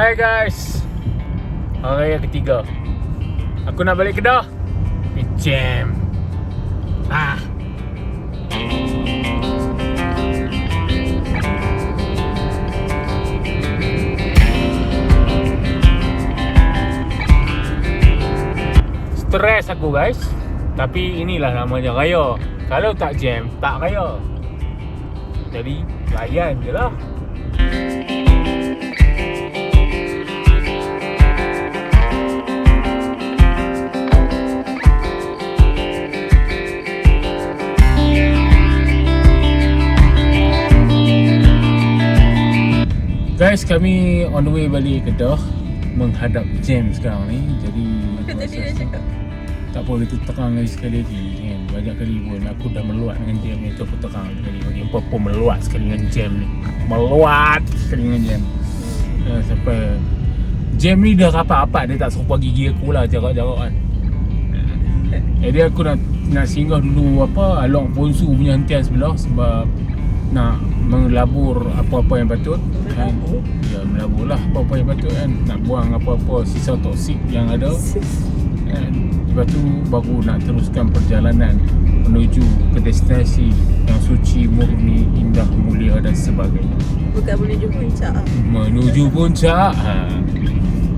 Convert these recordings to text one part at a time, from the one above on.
Hai guys. Hari yang ketiga. Aku nak balik Kedah. Jam. Ah. Stres aku guys. Tapi inilah namanya raya. Kalau tak jam, tak raya. Jadi layan je lah Guys, kami on the way balik Kedah Menghadap jam sekarang ni. Jadi tadi cakap. tak apa kita terang lagi sekali lagi kan? Banyak kali pun aku dah meluat dengan jam ni tu aku terang sekali bagi apa pun meluat sekali dengan jam ni. Meluat sekali dengan jam. Uh, sampai jam ni dah rapat-rapat dia tak serupa gigi aku lah jarak-jarak kan. Jadi aku nak nak singgah dulu apa Along Ponsu punya hentian sebelah sebab nak mengelabur apa-apa yang patut kan ya melabur lah apa-apa yang patut kan nak buang apa-apa sisa toksik yang ada kan Lepas tu baru nak teruskan perjalanan menuju ke destinasi yang suci, murni, indah, mulia dan sebagainya. Bukan menuju puncak. Menuju puncak. Ha.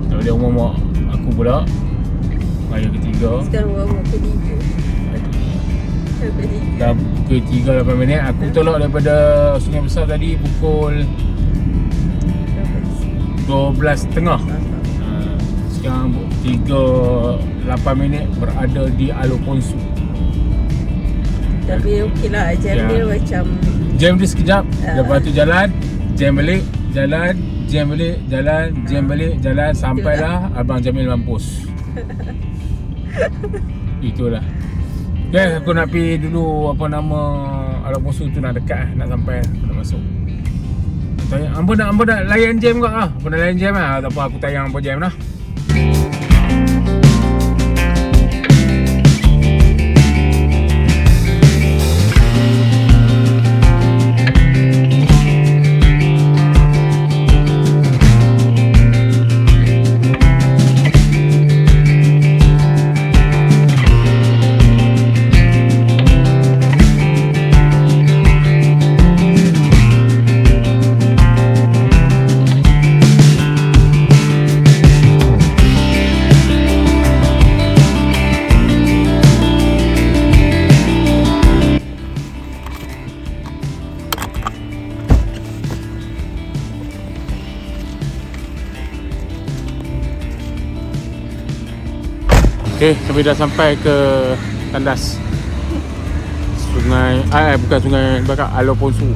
Kalau dia umur aku pula raya ketiga. Sekarang baru pukul 3 Pukul 3 Dah pukul 3 8 minit. Aku tolak daripada Sungai Besar tadi pukul 12.30. Ha. Sekarang 3 8 minit berada di Aloponsu. Tapi okey lah Jam Ya. dia macam Jam dia sekejap Ah. Lepas tu jalan Jam balik Jalan Jam balik Jalan Jam balik Jalan Sampailah Abang Jamil mampus Itulah Guys aku nak pergi dulu Apa nama Alam musuh tu nak dekat Nak sampai nak masuk Tanya, Ambo nak Ambo nak layan jam kau ah. Ambo nak layan jam ah. Tak apa aku tayang Ambo jam lah Okay, kami dah sampai ke tandas. Sungai, ah, eh, bukan sungai bakar, Alo Ponsu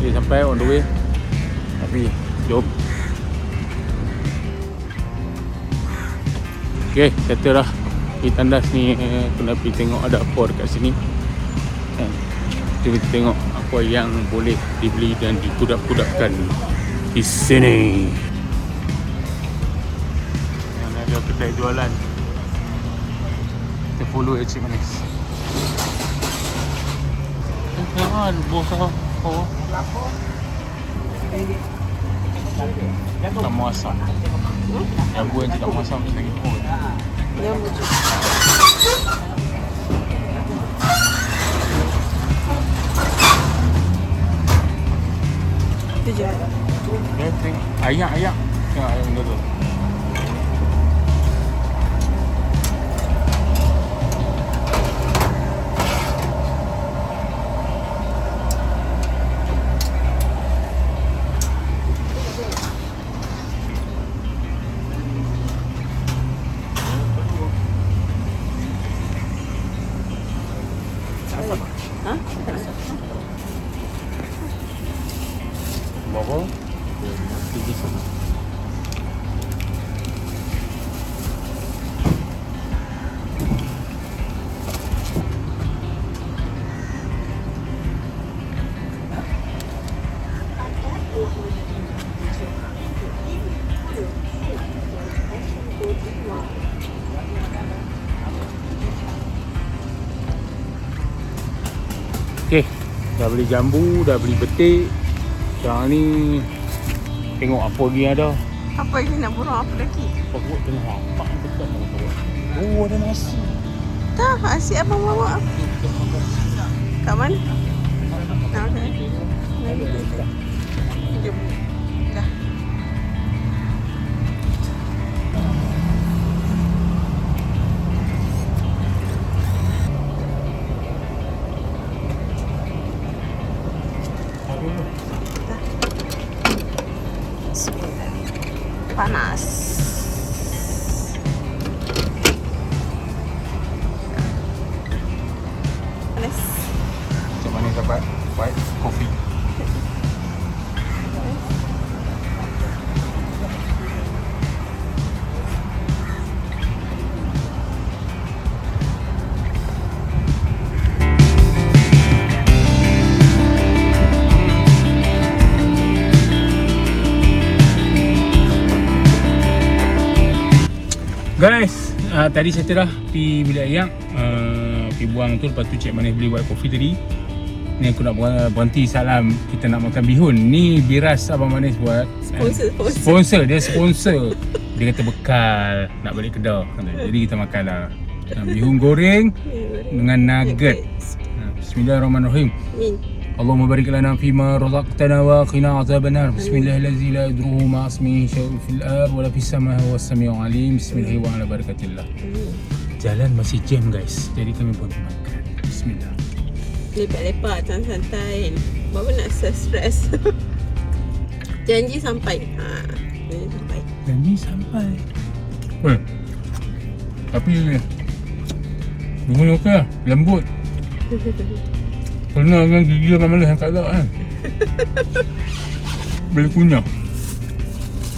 Jadi sampai on the way. Tapi, jom. Okay, settle lah. Di tandas ni, nak pergi tengok ada apa dekat sini. Kan? Kita tengok apa yang boleh dibeli dan dikudak-kudakkan di sini. Mana ada kedai jualan follow Encik Manis jangan bos Oh Tak mau asam Yang gue yang tidak ni lagi pun Yang macam Itu je. Dia tengok Ayak ayak Tengok ayak benda tu dah beli jambu, dah beli betik. Sekarang ni tengok apa lagi ada. Apa lagi nak burung apa lagi? Perut tengah hampak betul motor. Oh, ada nasi. Tak, asyik abang bawa. Kat mana? Nah, okey. Mari dapat white coffee? Guys, uh, tadi saya dah pergi bilik ayak uh, Pergi buang tu, lepas tu Cik Manis beli white coffee tadi Ni aku nak ber- berhenti salam Kita nak makan bihun Ni biras Abang Manis buat Sponsor, sponsor. Sponsor, dia sponsor Dia kata bekal Nak balik kedah kata. Jadi kita makan lah uh, Bihun goreng dengan nugget uh, Bismillahirrahmanirrahim Min. اللهم بارك لنا فيما رزقتنا وقنا عذاب النار بسم الله الذي لا يدره مع اسمه شيء في الارض ولا في السماء هو السميع العليم بسم الله وعلى بركة الله Jalan masih jam guys Jadi kami pun makan Bismillah Lepak-lepak, santai-santai kan. Bapa nak stres. Janji sampai. Ha, janji sampai. Dan ni sampai Weh Tapi Bunga okey lah Lembut Kena dengan gigi orang mana yang tak ada kan Boleh kunyah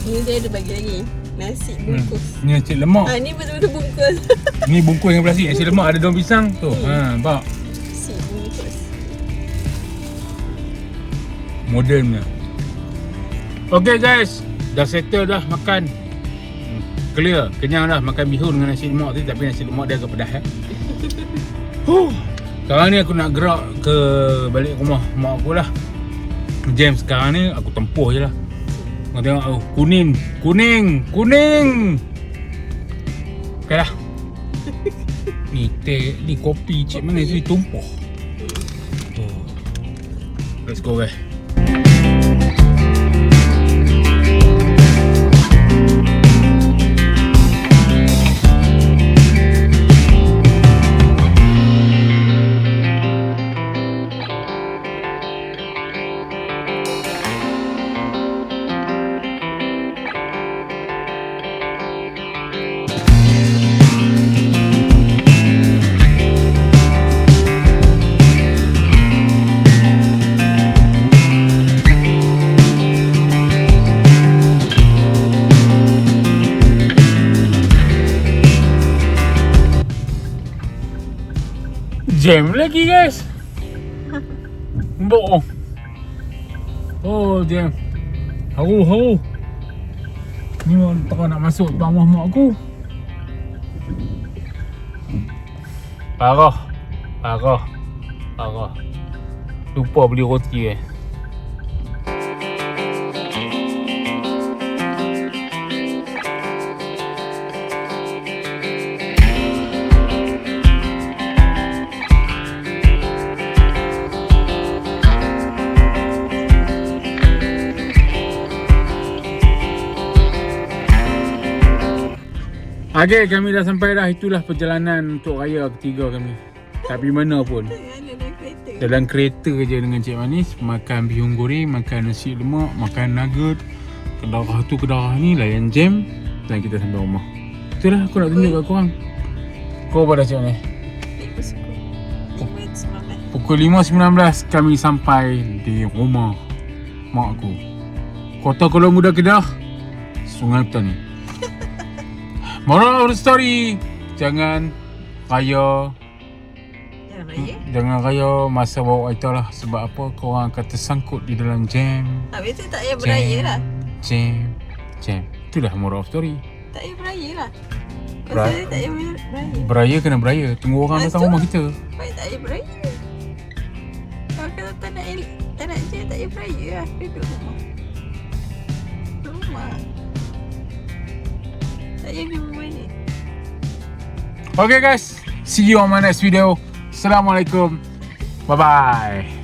Ni dia ada bagi lagi. Nasi hmm. bungkus. Ni nasi lemak Ha, ni betul-betul bungkus. Ni bungkus yang plastik Nasi lemak ada daun pisang Tu ha, nampak Modern punya Okay guys. Dah settle dah makan. Clear. Kenyang dah makan bihun dengan nasi lemak tu Tapi nasi lemak dia agak pedas eh. Huh. Sekarang ni aku nak gerak ke balik rumah mak aku lah. Jam sekarang ni aku tempuh je lah. Kau tengok oh, kuning Kuning Kuning. Okay lah Ni teh Ni kopi cik mana tu tumpah oh. Let's go guys Jam lagi guys. Bohong Oh jam. Haru haru. Ni tak nak masuk bawah mak aku. Parah. Parah. Parah. Lupa beli roti eh Okay, kami dah sampai dah. Itulah perjalanan untuk raya ketiga kami. Tak pergi mana pun. Dalam kereta. Je dengan Cik Manis. Makan bihun goreng, makan nasi lemak, makan nugget. Kedarah tu kedarah ni, layan jam. Dan kita sampai rumah. Itulah aku nak tunjuk kat korang. Kau apa dah Cik Manis? Pukul 5.19 kami sampai di rumah mak aku. Kota Kuala Muda Kedah, Sungai Petani. Moral of the story, jangan raya Jangan raya. Jangan raya masa bawa kereta lah Sebab apa korang akan tersangkut di dalam jam Habis tu tak payah beraya Jam lah. Jam Jam Itulah moral of story Tak payah beraya lah. Pasal dia tak payah beraya. Beraya kena beraya Tunggu orang Ah, datang rumah kita Baik tak payah beraya. Kalau kata tak nak el- tak nak je tak payah beraya lah. Duduk rumah. Duduk rumah. Okay guys, see you on my next video. Assalamualaikum. Bye bye.